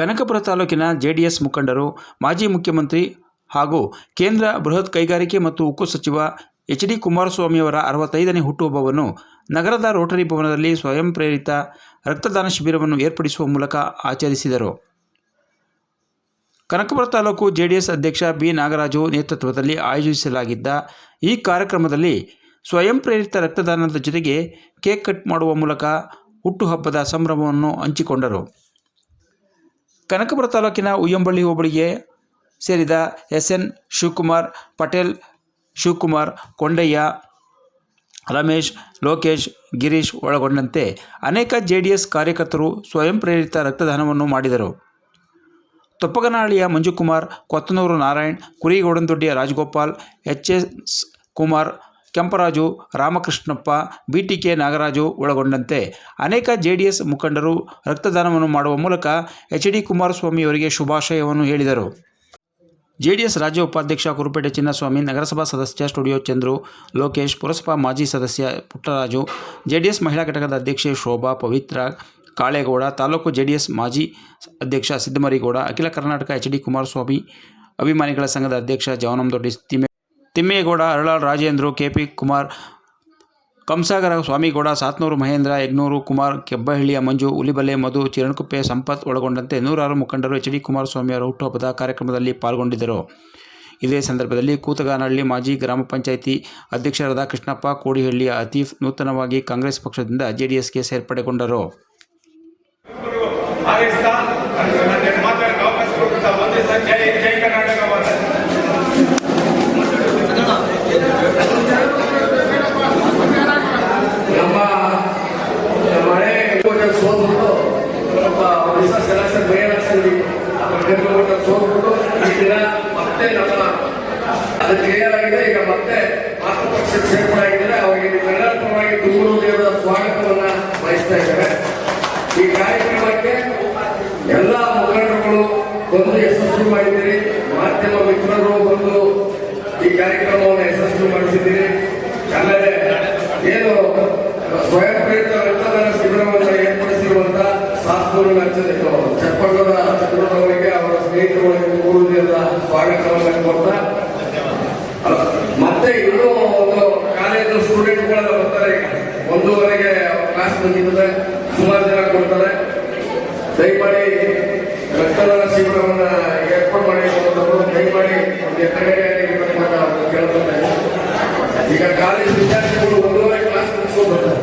ಕನಕಪುರ ತಾಲೂಕಿನ ಜೆಡಿಎಸ್ ಮುಖಂಡರು, ಮಾಜಿ ಮುಖ್ಯಮಂತ್ರಿ ಹಾಗೂ ಕೇಂದ್ರ ಬೃಹತ್ ಕೈಗಾರಿಕೆ ಮತ್ತು ಉಕ್ಕು ಸಚಿವ ಎಚ್ ಡಿ ಕುಮಾರಸ್ವಾಮಿಯವರ ಅರವತ್ತೈದನೇ ಹುಟ್ಟುಹಬ್ಬವನ್ನು ನಗರದ ರೋಟರಿ ಭವನದಲ್ಲಿ ಸ್ವಯಂ ಪ್ರೇರಿತ ರಕ್ತದಾನ ಶಿಬಿರವನ್ನು ಏರ್ಪಡಿಸುವ ಮೂಲಕ ಆಚರಿಸಿದರು. ಕನಕಪುರ ತಾಲೂಕು ಜೆಡಿಎಸ್ ಅಧ್ಯಕ್ಷ ಬಿ. ನಾಗರಾಜು ನೇತೃತ್ವದಲ್ಲಿ ಆಯೋಜಿಸಲಾಗಿದ್ದ ಈ ಕಾರ್ಯಕ್ರಮದಲ್ಲಿ ಸ್ವಯಂ ಪ್ರೇರಿತ ರಕ್ತದಾನದ ಜೊತೆಗೆ ಕೇಕ್ ಕಟ್ ಮಾಡುವ ಮೂಲಕ ಹುಟ್ಟುಹಬ್ಬದ ಸಂಭ್ರಮವನ್ನು ಹಂಚಿಕೊಂಡರು. ಕನಕಪುರ ತಾಲೂಕಿನ ಉಯ್ಯಂಬಳ್ಳಿ ಹೋಬಳಿಗೆ ಸೇರಿದ ಎಸ್ ಎನ್ ಶಿವಕುಮಾರ್ ಪಟೇಲ್, ಶಿವಕುಮಾರ್ ಕೊಂಡಯ್ಯ, ರಮೇಶ್, ಲೋಕೇಶ್, ಗಿರೀಶ್ ಒಳಗೊಂಡಂತೆ ಅನೇಕ ಜೆ ಡಿ ಎಸ್ ಕಾರ್ಯಕರ್ತರು ಸ್ವಯಂ ಪ್ರೇರಿತ ರಕ್ತದಾನವನ್ನು ಮಾಡಿದರು. ತೊಪ್ಪಗನಹಳ್ಳಿಯ Manjukumar, Kothanur Narayan, ಕುರಿಗೌಡನದೊಡ್ಡಿಯ Rajagopal, H S Kumar Kemparaju, Ramakrishnappa, B T K Nagaraju ಒಳಗೊಂಡಂತೆ ಅನೇಕ ಜೆ ಡಿ ಎಸ್ ಮುಖಂಡರು ರಕ್ತದಾನವನ್ನು ಮಾಡುವ ಮೂಲಕ ಎಚ್ ಡಿ ಕುಮಾರಸ್ವಾಮಿಯವರಿಗೆ ಶುಭಾಶಯವನ್ನು ಹೇಳಿದರು. ಜೆ ಡಿ ಎಸ್ ರಾಜ್ಯ ಉಪಾಧ್ಯಕ್ಷ ಕುರುಪೇಟೆ ಚಿನ್ನಸ್ವಾಮಿ, ನಗರಸಭಾ ಸದಸ್ಯ ಸ್ಟುಡಿಯೋ ಚಂದ್ರು, ಲೋಕೇಶ್ ಪುರಸಭಾ ಮಾಜಿ ಸದಸ್ಯ ಪುಟ್ಟರಾಜು, ಜೆ ಡಿ ಎಸ್ ಮಹಿಳಾ ಘಟಕದ ಅಧ್ಯಕ್ಷೆ Shobha, Pavithra Kalegowda, taluk J D S ಮಾಜಿ ಅಧ್ಯಕ್ಷ ಸಿದ್ದಮರಿಗೌಡ, ಅಖಿಲ ಕರ್ನಾಟಕ ಎಚ್ ಡಿ ಕುಮಾರಸ್ವಾಮಿ, ಅಭಿಮಾನಿಗಳ ಸಂಘದ ಅಧ್ಯಕ್ಷ ಜವನಂದೊಡ್ಡಿ ತಿಮ್ಮೆ ತಿಮ್ಮೇಗೌಡ ಅರಳಾಳ್ ರಾಜೇಂದ್ರ ಕೆ ಪಿ ಕುಮಾರ್ ಕಂಸಾಗರ ಸ್ವಾಮಿಗೌಡ, ಸಾತ್ನೂರು ಮಹೇಂದ್ರ, ಯಗ್ನೂರು ಕುಮಾರ್, ಕೆಬ್ಬಹಳ್ಳಿಯ ಮಂಜು ಹುಲಿಬಲೆ ಮಧು, ಚಿರಣಕುಪ್ಪೆ, ಸಂಪತ್ ಒಳಗೊಂಡಂತೆ ನೂರಾರು ಮುಖಂಡರು ಎಚ್ ಡಿ ಕುಮಾರಸ್ವಾಮಿ ಅವರ ಹುಟ್ಟುಹಬ್ಬದ ಕಾರ್ಯಕ್ರಮದಲ್ಲಿ ಪಾಲ್ಗೊಂಡಿದ್ದರು. ಇದೇ ಸಂದರ್ಭದಲ್ಲಿ ಕೂತಗಾನಹಳ್ಳಿ ಮಾಜಿ ಗ್ರಾಮ ಪಂಚಾಯಿತಿ ಅಧ್ಯಕ್ಷರಾದ ಕೃಷ್ಣಪ್ಪ, ಕೋಡಿಹಳ್ಳಿಯ ಅತೀಫ್ ನೂತನವಾಗಿ ಕಾಂಗ್ರೆಸ್ ಪಕ್ಷದಿಂದ ಜೆಡಿಎಸ್ಗೆ ಸೇರ್ಪಡೆಗೊಂಡರು ಹಾರೈಸ್ತಾ ನನಗೆ ಮಾತಾಡಕ್ಕೆ ಅವಕಾಶ ಕೊಡುತ್ತಾ ಒಂದೇ ಸರ್ ಜೈ ಜೈ ಕರ್ನಾಟಕ ಮಾತೆ. ನಮ್ಮ ಮಳೆ ಸೋದ್ಬಿಟ್ಟು ಸ್ವಲ್ಪ ಸೆಲೆಕ್ಷನ್ ಬಯಲಾಗ್ಸಿದ್ವಿ ಅದ್ರ ಸೋದ್ಬಿಟ್ಟು ಈ ದಿನ ಮತ್ತೆ ನಮ್ಮ ಅದು ಕ್ಲಿಯರ್ ಆಗಿದೆ. ಈಗ ಮತ್ತೆ ಮಾತೃ ಪಕ್ಷಕ್ಕೆ ಸೇರ್ಪಡೆ ಅವರಿಗೆ ನಿಮ್ಮೆಲ್ಲರ ಪರವಾಗಿ ದೂರು ದೇವರ ಸ್ವಾಗತವನ್ನ ಬಯಸ್ತಾ ಇದ್ದಾರೆ. ಈ ಕಾರ್ಯಕ್ರಮಕ್ಕೆ ಎಲ್ಲಾ ಮುಖಂಡರುಗಳು ಬಂದು ಯಶಸ್ವಿ ಮಾಡಿದ್ದೀರಿ. ಮಾಧ್ಯಮ ಮಿತ್ರರು ಬಂದು ಈ ಕಾರ್ಯಕ್ರಮವನ್ನು ಯಶಸ್ವಿ ಮಾಡಿಸಿದ್ದೀರಿ. ಅಲ್ಲದೆ ಏನು ಸ್ವಯಂ ಪ್ರೇರಿತ ಏರ್ಪಡಿಸಿರುವಂತ ಸಾಸ್ತೂರಿನ ಚಪ್ಪಣ್ಣದ ಚಂದ್ರನವರಿಗೆ ಅವರ ಸ್ನೇಹಿತರುಗಳಿಗೆ ಪೂರ್ವದಿಂದ ಸ್ವಾಗತವನ್ನು ಕೊಡ್ತಾ ಮತ್ತೆ ಇನ್ನೂ ಒಂದು ಕಾಲೇಜು ಸ್ಟೂಡೆಂಟ್ಗಳೆಲ್ಲ ಬರ್ತಾರೆ ಒಂದೂವರೆಗೆ ಕ್ಲಾಸ್ ಮುಗಿದ್ರೆ ಸುಮಾರು ಜನ ಕೊಡ್ತಾರೆ. ದಯಮಾಡಿ ರಕ್ತದಾನ ಶಿಬಿರವನ್ನ ಏರ್ಪಾಡು ಮಾಡಿ ದಯಮಾಡಿ ಒಂದು ಎತ್ತಗಡೆಯಾಗಿ ಕೇಳ್ತಾರೆ. ಈಗ ಕಾಲೇಜು ವಿದ್ಯಾರ್ಥಿಗಳು ಒಂದೂವರೆ ಕ್ಲಾಸ್ ಮುಗಿಸ್ಕೊಂಡು ಬರ್ತಾರೆ.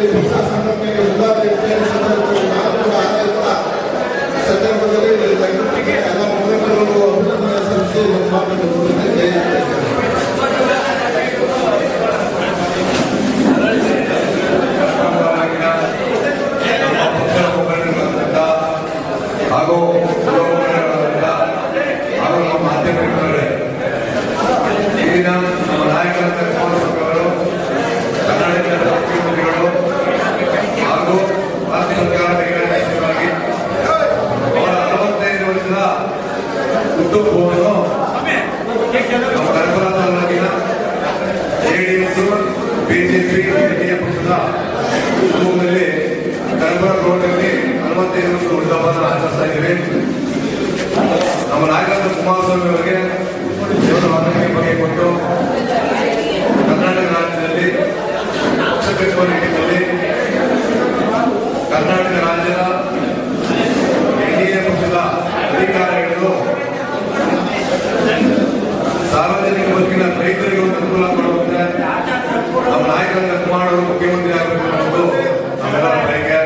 ಆರೋಗ್ಯವನ್ನು ಕೊಟ್ಟು ಪಕ್ಷ ಸಂಘಟನೆಗೆ ಉದಾಹರಣೆ ಅಂತೇಳಿ ಸಂದರ್ಭದಲ್ಲಿ ನಾನು ಕೂಡ ಆರೈಸ್ತಾ ಈ ಸಂದರ್ಭದಲ್ಲಿ ದಯವಿಟ್ಟು ಎಲ್ಲ ಮುಖಂಡರು ಅಭಿನಂದನೆ ಸಲ್ಲಿಸಿ ನಮ್ಮ ಮಾತನ್ನು ಮುಗಿಸುತ್ತೇನೆ. ಜೈ ಹಿಂದ್. ನಮ್ಮ ಪಕ್ಷದ ಮುಖಂಡರುಗಳಾದಂಥ ಹಾಗೂ ಉಪ ಮುಖಂಡರುಗಳಾದಂಥ ಹಾಗೂ ನಮ್ಮ ಮಾಧ್ಯಮಿಕರೇ ಈ ದಿನ ನಮ್ಮ ನಾಯಕರಾದ ಕುಮಾರಸ್ವಾಮಿ ಅವರು ಕರ್ನಾಟಕದ ಮುಖ್ಯಮಂತ್ರಿಗಳು ಹಾಗೂ ರಾಜ್ಯ ಸರ್ಕಾರ ಕೈಗಾರಿಕೆಗಳಾಗಿ ಅವರ ಅರವತ್ತೈದು ವರ್ಷದ ಹುಟ್ಟುಹಬ್ಬವನ್ನು ನಮ್ಮ ಕರ್ನಾಟಕ ತಾಲೂಕಿನ ಜೆಡಿಎಸ್ ಬಿಜೆಪಿ ಎನ್ಡಿಎ ಪಕ್ಷದ ಕುಟುಂಬದಲ್ಲಿ ಕರ್ನಾಟಕ ರೋಡ್ನಲ್ಲಿ ನಲವತ್ತೈದು ವರ್ಷ ಹುಟ್ಟುಹಬ್ಬನ ಆಚರಿಸ್ತಾ ಇದ್ದೀವಿ ನಮ್ಮ ನಾಯಕರಾದ ಕುಮಾರಸ್ವಾಮಿ ಅವರಿಗೆ ದೇವರ ಮನವಿ ಬಗ್ಗೆ ಕೊಟ್ಟು ಕರ್ನಾಟಕ ರಾಜ್ಯದಲ್ಲಿ ಪಕ್ಷ ನಿಟ್ಟಿನಲ್ಲಿ ಕರ್ನಾಟಕ ರಾಜ್ಯದ ಎನ್ಡಿಎ ಪಕ್ಷದ ಅಧಿಕಾರ ಹಿಡಿದು ಸಾರ್ವಜನಿಕ ಬದುಕಿನ ರೈತರಿಗೆ ಒಂದು ಅನುಕೂಲ ಮಾಡುವಂತೆ ನಮ್ಮ ನಾಯಕರಾದ ಕುಮಾರ್ ಅವರು ಮುಖ್ಯಮಂತ್ರಿ ಆಗಬೇಕು ನಮ್ಮೆಲ್ಲರ ಬಯಕೆ.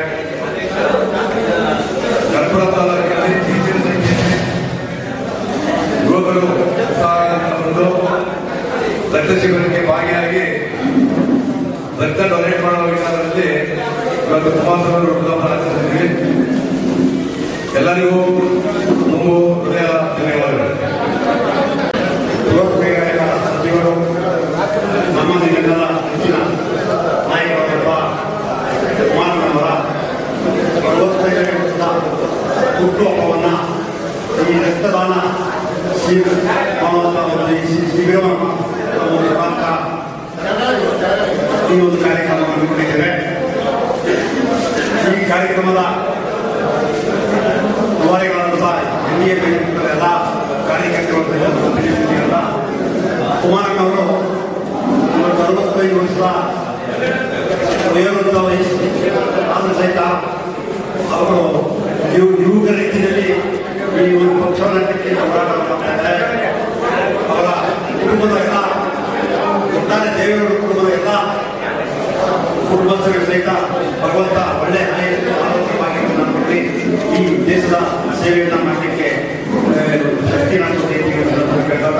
ಹುಟ್ಟುಹಬ್ಬವನ್ನು ಈ ರಕ್ತದಾನ ಶಿಬಿರ ಮಾಡುವಂಥ ಒಂದು ಈ ಶಿ- ಶಿಬಿರವನ್ನು ನಮ್ಮ ಮುಖಾಂತರ ಈ ಒಂದು ಕಾರ್ಯಕ್ರಮವನ್ನು ಹಮ್ಮಿಕೊಂಡಿದ್ದೇವೆ ಈ ಕಾರ್ಯಕ್ರಮದ ದುವಾರಿಗಳಾದಂಥ ಎನ್ ಡಿ ಎ ಎಲ್ಲ ಕಾರ್ಯಕರ್ತರು ಪ್ರತಿನಿಧಿಗಳ ಕುಮಾರಣ್ಣವರು ಇವತ್ತು ಅರವತ್ತೈದು ವರ್ಷದ ವಯೋವೃದ್ಧ ವಯಸ್ಸು ಆದರೂ ಸಹಿತ ಅವರು ಯುವ ಯುವಕರ ರೀತಿಯಲ್ಲಿ ಈ ಒಂದು ಪಕ್ಷವನ್ನು ಕಟ್ಟಿ ಹೋರಾಟವನ್ನು ಮಾಡ್ತಾ ಇದ್ದಾರೆ ಅವರ ಕುಟುಂಬದ ಎಲ್ಲ, ಒಟ್ಟಾರೆ ದೇವರ ಕುಟುಂಬದ ಎಲ್ಲ ಕುಟುಂಬಸ್ಥರ ಸಹಿತ ಭಗವಂತ ಒಳ್ಳೆ ಆಯುಷ್ಯ ಆರೋಗ್ಯವಾಗಿ ಈ ದೇಶದ ಸೇವೆಯನ್ನು ಮಾಡಲಿಕ್ಕೆ ಆ, ಶಕ್ತಿ ನಾನು ಕೊಡಿ ಅಂತ ಹೇಳಿ ನಾನು ಕೇಳ್ತಾ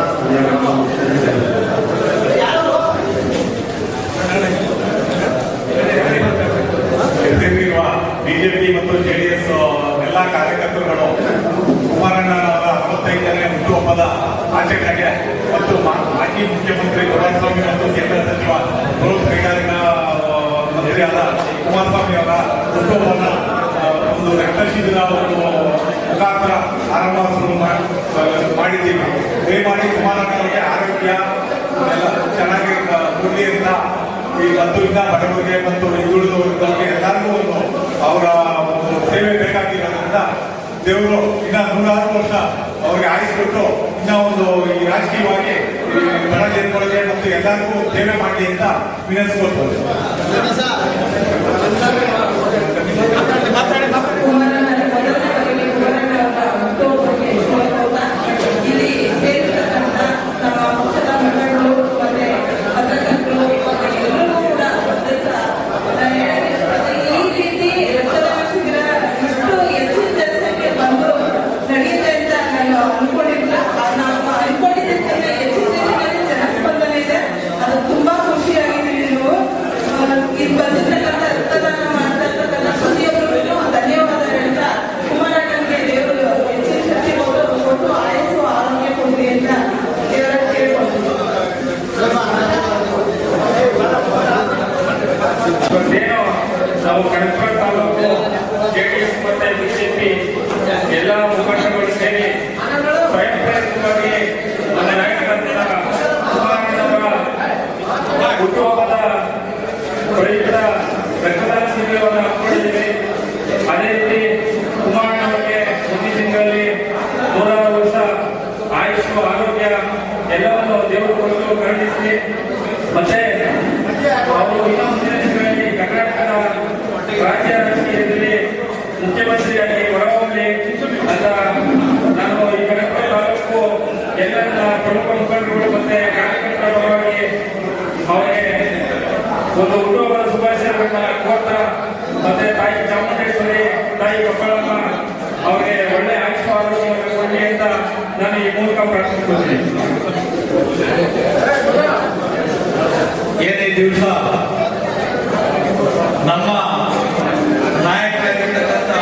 ಎದುರಿರುವ ಬಿಜೆಪಿ ಮತ್ತು ಜೆಡಿಎಸ್ ಎಲ್ಲ ಕಾರ್ಯಕರ್ತರುಗಳು ಕುಮಾರಣ್ಣನವರ ಅರವತ್ತೈದನೇ ಹುಟ್ಟುಹಬ್ಬದ ಆಚರಣೆಗೆ ಮತ್ತು ಮಾಜಿ ಮುಖ್ಯಮಂತ್ರಿ ಕುಮಾರಸ್ವಾಮಿ ಮತ್ತು ಕೇಂದ್ರ ಸಚಿವ ಬೃಹತ್ ಕೈಗಾರಿಕಾ ಮಂತ್ರಿಯಾದ ಕುಮಾರಸ್ವಾಮಿ ಅವರ ಹುಟ್ಟುಹಬ್ಬವನ್ನು ಆ, ಒಂದು ರಕ್ತ ಶಿಬಿರ ಒಂದು ಮುಖಾಂತರ ಆರಂಭ ಮಾಡಿದ್ದೀವಿ. ದಯಮಾಡಿ ಆರೋಗ್ಯ ಎಲ್ಲ ಚೆನ್ನಾಗಿ ಕೊಡಲಿ ಅಂತ ಈ ಇನ್ನ ಬಡವರಿಗೆ ಮತ್ತು ಹಿಂದುಳಿದವರಿಗೆ ಎಲ್ಲರಿಗೂ ಒಂದು ಅವರ ಸೇವೆ ಬೇಕಾಗಿರೋದ್ರಿಂದ ದೇವರು ಇನ್ನ ನೂರಾರು ವರ್ಷ ಅವ್ರಿಗೆ ಆಡಿಸ್ಬಿಟ್ಟು ಇನ್ನೂ ಒಂದು ಈ ರಾಜಕೀಯವಾಗಿ ಬಡ ಜನಗಳಿಗೆ ಮತ್ತು ಎಲ್ಲರಿಗೂ ಸೇವೆ ಮಾಡಿ ಅಂತ ವಿನಂತಿಸ್ಕೊಳ್ಬೋದು ಕುಮಾರಣ್ಣನ ಮೊದಲ ಬಾರಿಗೆ ಕುಮಾರಣ್ಣವರ ಹುಟ್ಟುಹಬ್ಬಕ್ಕೆ ಶುಭಕೋರ್ತಾ ಇಲ್ಲಿ ಸೇರಿರ್ತಕ್ಕಂಥ ನಮ್ಮ ಪಕ್ಷದ ಮುಖಂಡರು ಮತ್ತೆ ಪತ್ರಕರ್ತರು ಮತ್ತೆ ಎಲ್ಲರೂ ಕೂಡ ಮಧ್ಯಸ್ಥ ನಾನು ಹೇಳಕ್ಕೆ ಇಷ್ಟಪಡ್ತೀನಿ, ಈ ರೀತಿ ರಕ್ತದಾನ ಶಿಬಿರ ಇಷ್ಟು ಹೆಚ್ಚಿನ ಜನಸಂಖ್ಯೆ ಬಂದು ನಡೆಯುತ್ತೆ ಅಂತ ನಾನು ಅನ್ಕೊಂಡಿಲ್ಲ ನಾವು ಅನ್ಕೊಂಡಿದ್ದಕ್ಕಿಂತ ಹೆಚ್ಚಿನ ರೀತಿಯಲ್ಲಿ ಜನಸ್ಪಂದನೆ ಇದೆ ಅದು ತುಂಬಾ ಖುಷಿಯಾಗಿದ್ದೀವಿ ನೀವು ಆ, ಇಲ್ಲಿ ಬಂದಿರ್ತಕ್ಕಂಥ ರಕ್ತದಾನ ಮಾಡ್ತಾ ಇರ್ತಕ್ಕಂಥ ಪ್ರತಿಯೊಬ್ಬರಿಗೂ ಧನ್ಯವಾದ ಹೇಳ್ತಾ ಕುಮಾರಣ್ಣನಿಗೆ ದೇವರು ಹೆಚ್ಚಿನ ಶಕ್ತಿ ಕೊಟ್ಟು ಕೊಟ್ಟು ಆಯಸ್ಸು ಆರೋಗ್ಯ ಕೊಡಲಿ ಅಂತ ದೇವರ ಕೇಳ್ಕೊಳ್ತೀನಿ ಇವತ್ತೇನು ನಾವು ಕನಕಪುರ ತಾಲೂಕು ಜೆಡಿಎಸ್ ಮತ್ತೆ ಬಿಜೆಪಿ ಎಲ್ಲ ಮುಖಂಡಗಳು ಸೇರಿ ಸ್ವಯಂ ಪ್ರೇರಿತವಾಗಿ ನನ್ನ ನಾಯಕರಾದ ಕುಮಾರಣ್ಣವರ ಹುಟ್ಟುಹಬ್ಬದ ಪ್ರಯುಕ್ತ ರಕ್ತದಾನ ಶಿಬಿರವನ್ನು ಹಮ್ಮಿಕೊಂಡಿದ್ದೀವಿ ಅದೇ ರೀತಿ ಕುಮಾರಣ್ಣವರಿಗೆ ಮುಂದಿನ ತಿಂಗಳಲ್ಲಿ ನೂರಾರು ವರ್ಷ ಆಯುಷ್ ಆರೋಗ್ಯ ಎಲ್ಲವನ್ನು ದೇವರು ಕೊಟ್ಟು ಕರುಣಿಸಿ ಮತ್ತೆ ಅವರು ಇನ್ನೂ ಮುಂದಿನ ದಿನಗಳಲ್ಲಿ ಕರ್ನಾಟಕದ ರಾಜ್ಯ ರಾಜಕೀಯದಲ್ಲಿ ಮುಖ್ಯಮಂತ್ರಿಯಾಗಿ ಹೊರಹೊಮ್ಮಲಿ ಅಂತ ನಾನು ಈ ಕನಕಪುರ ತಾಲೂಕು ಎಲ್ಲ ನನ್ನ ಪ್ರಮುಖ ಮುಖಂಡರುಗಳು ಮತ್ತೆ ಕಾರ್ಯಕರ್ತರ ಪರವಾಗಿ ಅವರಿಗೆ ಒಂದು ಹುಟ್ಟುಹಬ್ಬದ ಶುಭಾಶಯಗಳನ್ನ ಕೋರ್ತಾ ಮತ್ತೆ ತಾಯಿ ಚಾಮುಂಡೇಶ್ವರಿ, ತಾಯಿ ಕೊಪ್ಪಳಮ್ಮ, ಅವರಿಗೆ ಒಳ್ಳೆ ಆಯುಷ್ಯ ಆರೋಗ್ಯವನ್ನು ಅಂತ ನಾನು ಈ ಮೂಲಕ ಪ್ರಾರ್ಥಿಸುತ್ತೇನೆ ಏನೇ ದಿವಸ ನಮ್ಮ ನಾಯಕರಾಗಿರ್ತಕ್ಕಂಥ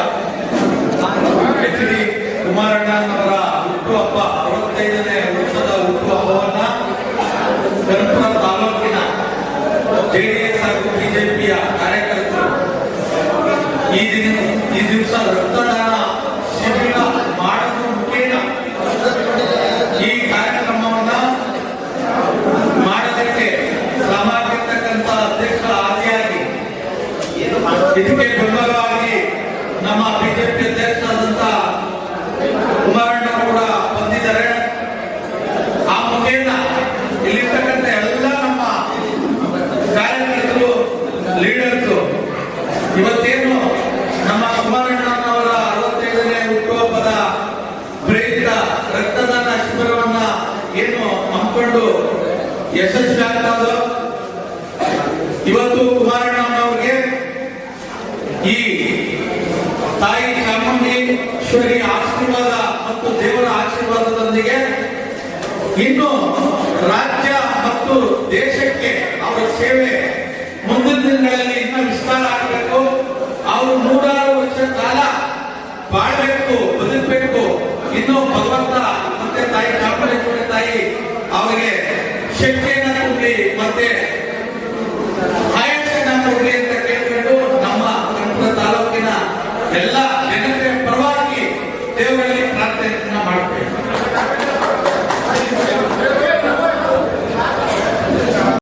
ಎಚ್ ಡಿ ಕುಮಾರಣ್ಣನವರ ಹುಟ್ಟುಹಬ್ಬ ಅರವತ್ತೈದನೇ ವರ್ಷದ ಹುಟ್ಟುಹಬ್ಬವನ್ನ ಕನಕಪುರ ತಾಲೂಕಿನ ಜೆಡಿಎಸ್ ಹಾಗೂ ಬಿಜೆಪಿಯ ಕಾರ್ಯಕರ್ತರು ಈ ದಿನ ಈ ದಿವಸ ರಕ್ತದಾನ ಶಿಬಿರ ಮಾಡೋದ್ರ ಮುಖೇನ ಈ ಕಾರ್ಯಕ್ರಮವನ್ನ ಮಾಡೋದಕ್ಕೆ ಶ್ರಮ ಆಗಿರ್ತಕ್ಕಂಥ ಅಧ್ಯಕ್ಷ ಆದಿಯಾಗಿ ಇದಕ್ಕೆ ಬೆಂಬಲವಾಗಿ ನಮ್ಮ ಬಿಜೆಪಿ ಅಧ್ಯಕ್ಷ ಈಶ್ವರಿಯ ಆಶೀರ್ವಾದ ಮತ್ತು ದೇವರ ಆಶೀರ್ವಾದದೊಂದಿಗೆ ಇನ್ನು ರಾಜ್ಯ ಮತ್ತು ದೇಶಕ್ಕೆ ಅವರ